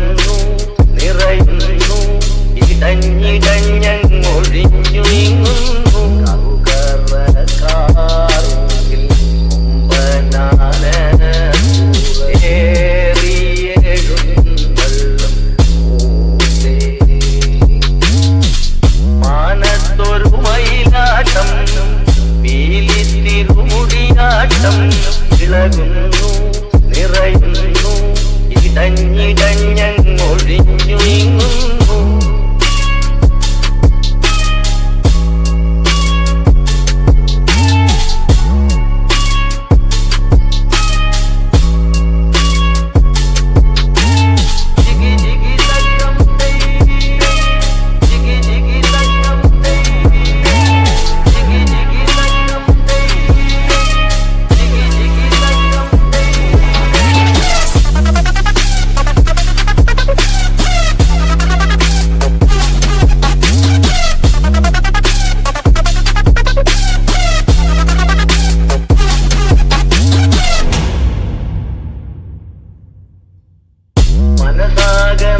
നിറയുന്നു നിറയുന്നു ഇടഞ്ഞിടഞ്ഞൊഴിഞ്ഞു നീങ്ങുന്നു കൗകറക്കാറുകിൽ കുമ്പനാന മാനത്തൊരു മയിലാട്ടം പീലി തിരുമുടിയാട്ടം ഇളകുന്നു மனதாக